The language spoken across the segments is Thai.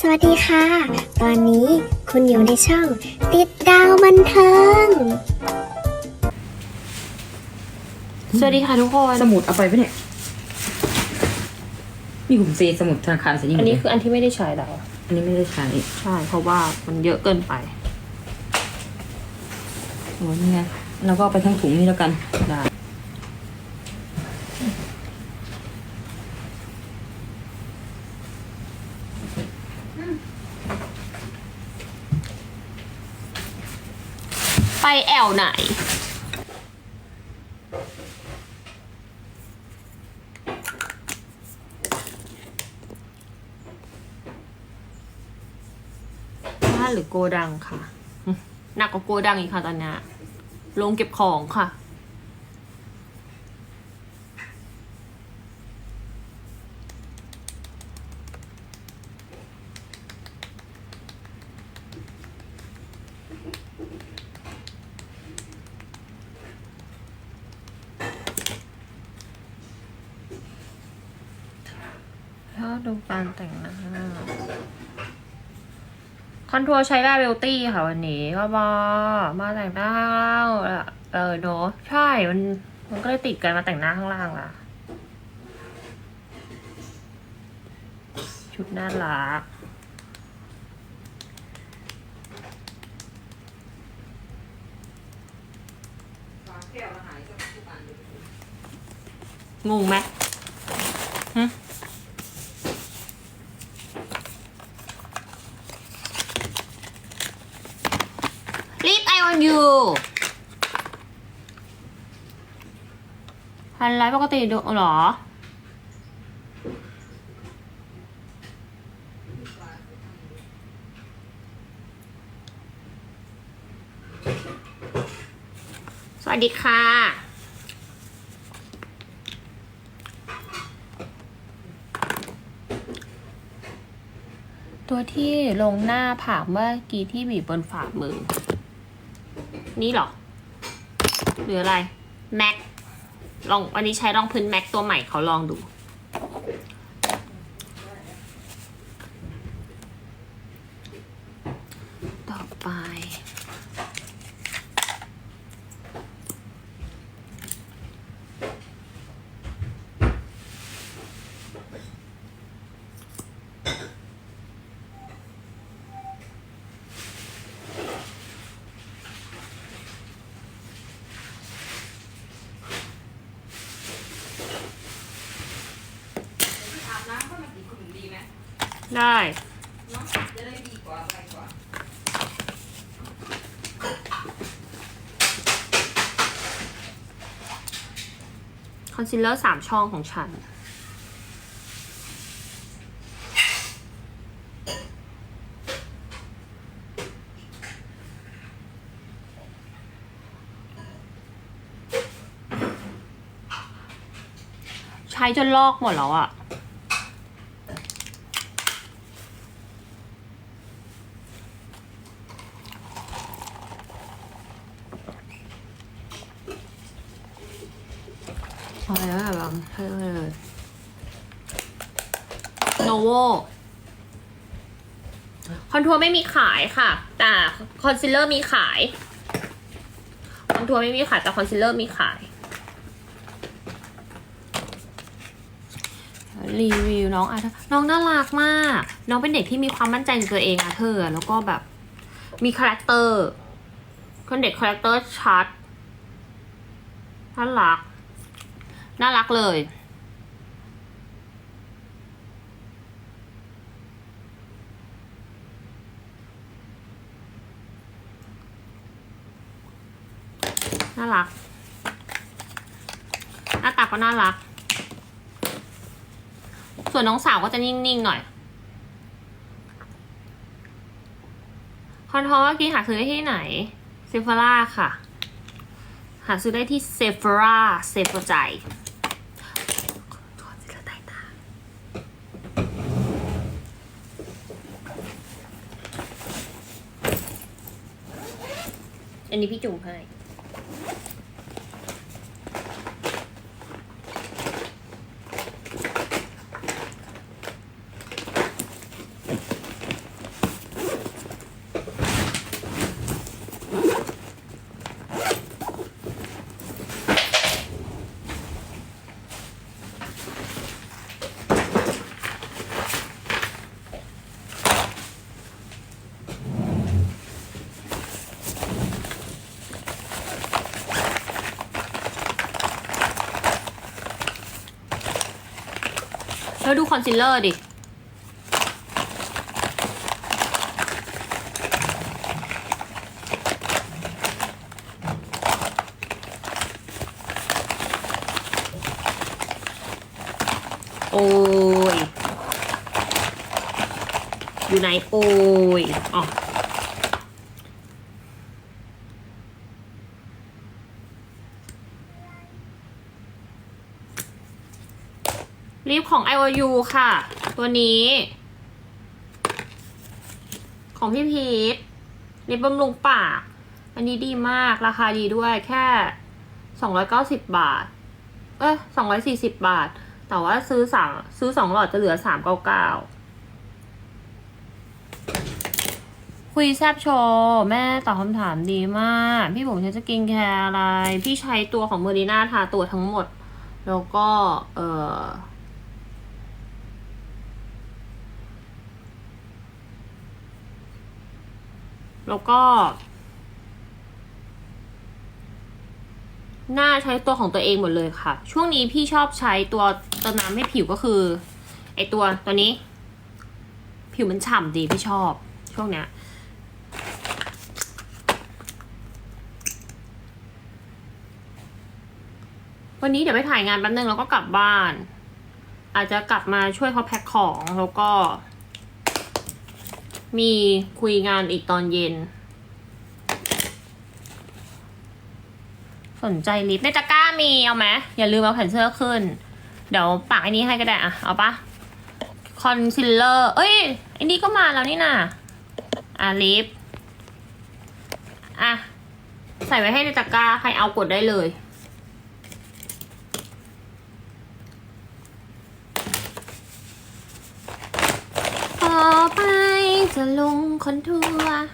สวัสดีค่ะ ตอนนี้คุณอยู่ในช่อง ติดดาวบันเทิง สวัสดีค่ะทุกคน สมุดเอาไปปะเนี่ยนี่ผมเซสมุดธนาคารเสร็จยังอันนี้เลยคืออันที่ไม่ได้ใช้แล้ว อันนี้ไม่ได้ใช้ใช่ เพราะว่ามันเยอะเกินไป โอ้นี่ไงเราก็เอาไปทั้งถุงนี่แล้วกัน ได้ ไปแอวไหน บ้านหรือโกดังค่ะ หนักกว่าโกดังอีกค่ะตอนนี้ลงเก็บของค่ะ ดูการแต่งหน้า คอนทัวร์ใช้ได้เบลตี้ค่ะวันนี้ก็บอมาแต่งหน้าข้างล่างเออเนอะใช่มันมันก็เลยติดกันมาแต่งหน้าข้างล่างล่ะ ชุดน่ารักงงไหม อออยูพันไลฟ์ปกติดูเหรอ สวัสดีค่ะ ตัวที่ลงหน้าผากเมื่อกี้ที่บีบบนฝ่ามือ นี่เหรอ หรืออะไร แม็กลองวันนี้ใช้รองพื้นแม็กตัวใหม่เขาลองดู ต่อไป อาบน้ำก็มันติดคนอื่นดีไหม ได้เนาะจะได้ดีกว่าไปกว่าคอนซีลเลอร์สามช่องของฉัน ใช้จนลอกหมดแล้วอะ อะไรแบบเลยโนโวคอนทัวร์ไม่มีขายค่ะ แต่คอนซีลเลอร์มีขาย คอนทัวร์ไม่มีขาย แต่คอนซีลเลอร์มีขาย รีวิวน้องอาเธอร์น้องน่ารักมาก น้องเป็นเด็กที่มีความมั่นใจในตัวเองอาเธอแล้วก็แบบมีคาแรคเตอร์คนเด็กคาแรคเตอร์ชัดน่ารัก น่ารักเลย น่ารัก หน้าตาก็น่ารัก ส่วนน้องสาวก็จะนิ่ง ๆ หน่อยคอนทอเมื่อกี้หาซื้อได้ที่ไหน เซฟร่าค่ะ หาซื้อได้ที่เซฟร่าเซฟใจขอสิละใต้ตา อันนี้พี่จุ๋มให้ แล้วดูคอนซีลเลอร์ดิ โอ้ย อยู่ไหน โอ้ย อ๋อ ลิปของ IOU ค่ะ ตัวนี้ ของพี่พีทลิปบำรุงปาก อันนี้ดีมากราคาดีด้วยแค่สองร้อยเก้าสิบบาท เอ้ยสองร้อยสี่สิบบาท แต่ว่าซื้อสามซื้อสองหลอดจะเหลือสามเก้าเก้าคุยแซบโชว์แม่ตอบคำถามดีมาก พี่ผมใช้สกินแคร์อะไร พี่ใช้ตัวของเมอรีนาทาตัวทั้งหมด แล้วก็ เออ แล้วก็ หน้าใช้ตัวของตัวเองหมดเลยค่ะ ช่วงนี้พี่ชอบใช้ตัวเติมน้ำให้ผิวก็คือ ไอตัวตัวนี้ ผิวมันฉ่ำดีพี่ชอบ ช่วงเนี้ยวันนี้เดี๋ยวไปถ่ายงานแป๊บนึงแล้วก็กลับบ้าน อาจจะกลับมาช่วยเขาแพ็คของแล้วก็ มีคุยงานอีกตอนเย็น สนใจลิปในตะกร้ามีเอาไหมอย่าลืมเอาแผ่นเสื้อขึ้น เดี๋ยวปากอันนี้ให้ก็ได้อะเอาปะคอนซีลเลอร์เอ้ยอันนี้ก็มาแล้วนี่น่ะอะลิปอะใส่ไว้ให้ในตะกร้าใครเอากดได้เลย ต่อไปจะลงคอนทัวร์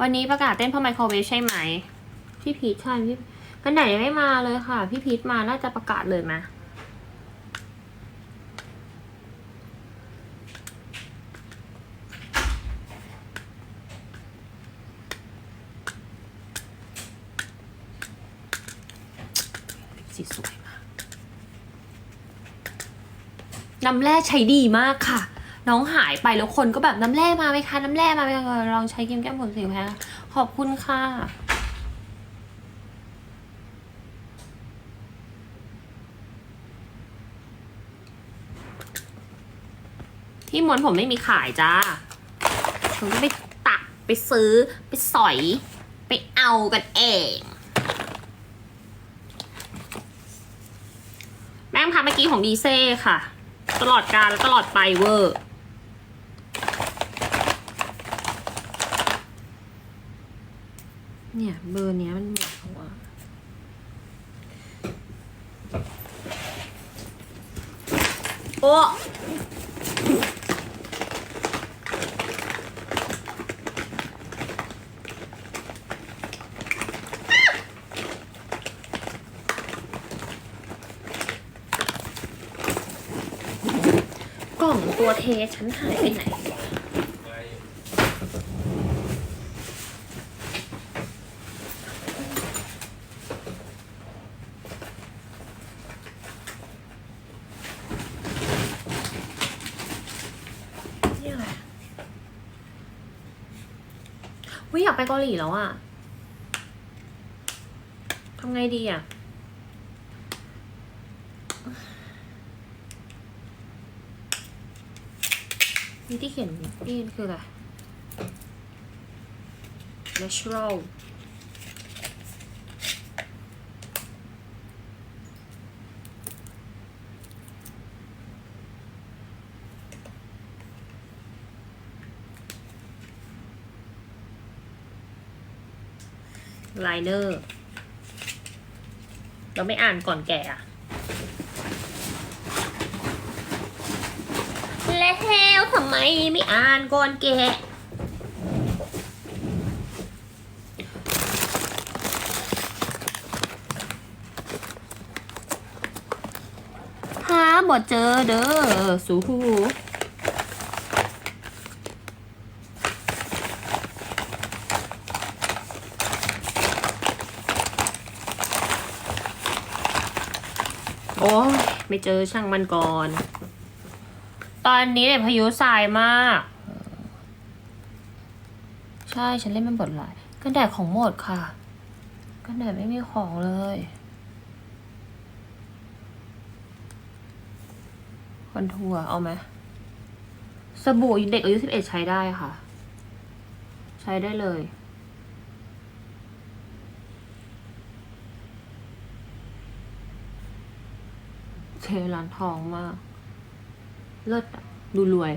วันนี้ประกาศเต้นเพราะไมโครเวฟใช่ไหม พี่พีทใช่พี่กันไหนยังไม่มาเลยค่ะ พี่พีทมาน่าจะประกาศเลยไหมสีสวยมาก น้ำแร่ใช้ดีมากค่ะ น้องหายไปแล้วคนก็แบบน้ำแร่มาไหมคะน้ำแร่มาไหมคะลองใช้เกมแก้มผมสิวแพ้ขอบคุณค่ะที่ม้วนผมไม่มีขายจ้าผมก็ไปตักไปซื้อไปสอย ไปเอากันเอง แม่งพาเมื่อกี้ของดีเซ่ค่ะ ตลอดกาลและตลอดไปเวอร์เนี่ย เบอร์เนี้ยมันหมดแล้วโอ้ ล่องตัวเทฉันหายไปไหน นี่อะไรวิอยากไปเกาหลีแล้วอะทำไงดีอะ นี่ที่เขียนนี่คืออะไร natural ไลเนอร์ เราไม่อ่านก่อนแกะอะ แล้วทำไมไม่อ่านก่อนแกะหาบ่เจอเด้อสู่หูโอ้ไม่เจอช่างมันก่อน ตอนนี้เนี่ยพายุทรายมาก ใช่ฉันเล่นมันบทหลายกันแดดของหมดค่ะ กันแดดไม่มีของเลยคอนทัวร์เอาไหมสบู่เด็กอายุสิบเอ็ดใช้ได้ค่ะ ใช้ได้เลยเทร้านทองมาก เลิศอะดูรวย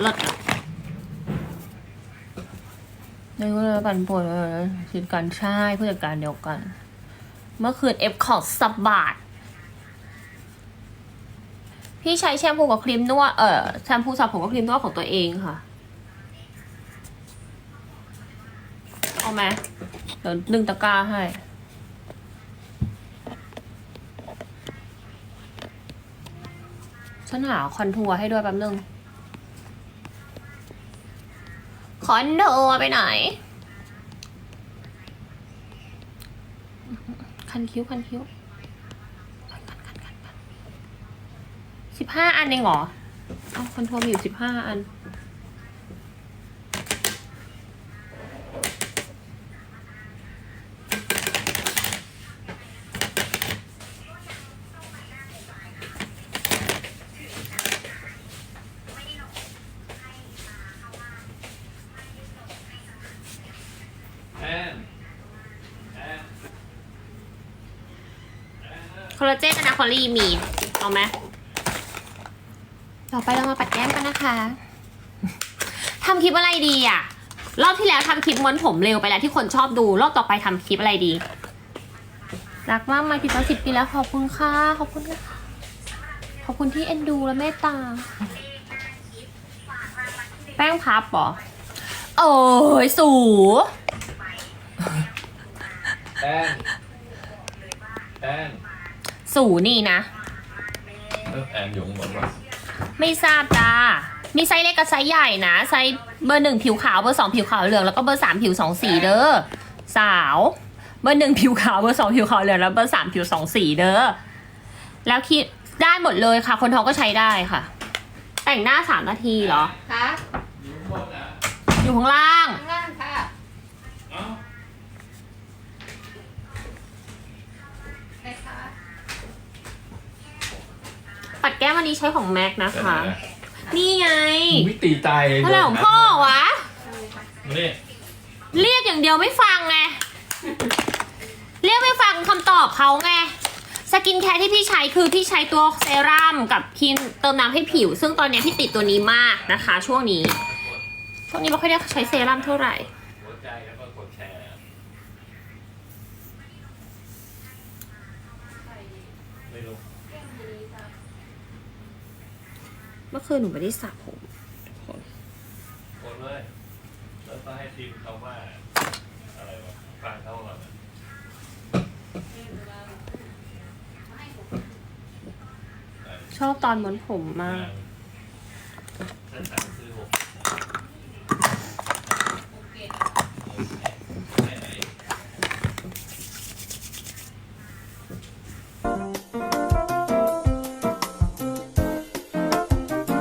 เลิศอะนี่ก็เลยปันป่วยเลยคิดกันใช่ผู้จัดการเดียวกัน เมื่อคืนเอฟของสับบาท พี่ใช้แชมพูกับครีมนวด เออแชมพูสระผมกับครีมนวดของตัวเองค่ะ เอาไหมเดี๋ยวดึงตะกร้าให้ ฉันหาคอนทัวร์ให้ด้วยแป๊บนึง คอนทัวร์ไปไหน คันคิ้วคันคิ้วสิบห้าอันเองเหรอเอาคอนทัวร์มีอยู่สิบห้าอัน ลลาเจนอนาคอลีมีเอาไหมต่อไปเรามาปัดแก้มกันนะคะทำคลิปอะไรดีอะ รอบที่แล้วทำคลิปม้วนผมเร็วไปแล้วที่คนชอบดู รอบต่อไปทำคลิปอะไรดีรักมากมากี่ต่อสิบปีแล้วขอบคุณค่ะขอบคุณนะคะขอบคุณที่เอ็นดูและเมตตา แป้งพับเหรอโอ้ยสูแอนแอน สูนี่นะ เออแอนอยู่ข้างบนวะไม่ทราบจ้า มีไซส์เล็กกับไซส์ใหญ่นะ ไซส์เบอร์หนึ่งผิวขาว เบอร์สองผิวขาวเหลือง แล้วก็เบอร์สามผิวสองสีเด้อ สาว เบอร์หนึ่งผิวขาว เบอร์สองผิวขาวเหลือง แล้วเบอร์สามผิวสองสีเด้อ แล้วคิดได้หมดเลยค่ะ คนท้องก็ใช้ได้ค่ะ แต่งหน้าสามนาทีเหรอ คะอยู่ข้างบนนะอยู่ข้างล่าง ข้างล่างค่ะ เอ้า ไหนคะ ปัดแก้มวันนี้ใช้ของแม็กนะคะ นี่ไงวิตีตายเลยอะไรของพ่อวะมานี่เรียกอย่างเดียวไม่ฟังไง เรียกไม่ฟังคำตอบเขาไง สกินแคร์ที่พี่ใช้คือพี่ใช้ตัวเซรั่มกับครีมเติมน้ำให้ผิว ซึ่งตอนนี้พี่ติดตัวนี้มากนะคะ ช่วงนี้ ช่วงนี้ไม่ค่อยได้ใช้เซรั่มเท่าไหร่ หัวใจแล้วก็กดแชร์ไม่รู้ เมื่อคืนหนูไม่ได้สระผมกดเลยแล้วก็ให้ทีมเขาว่าอะไรวะฟังเขาก่อนนะชอบตอนม้วนผมมากฉันสั่ง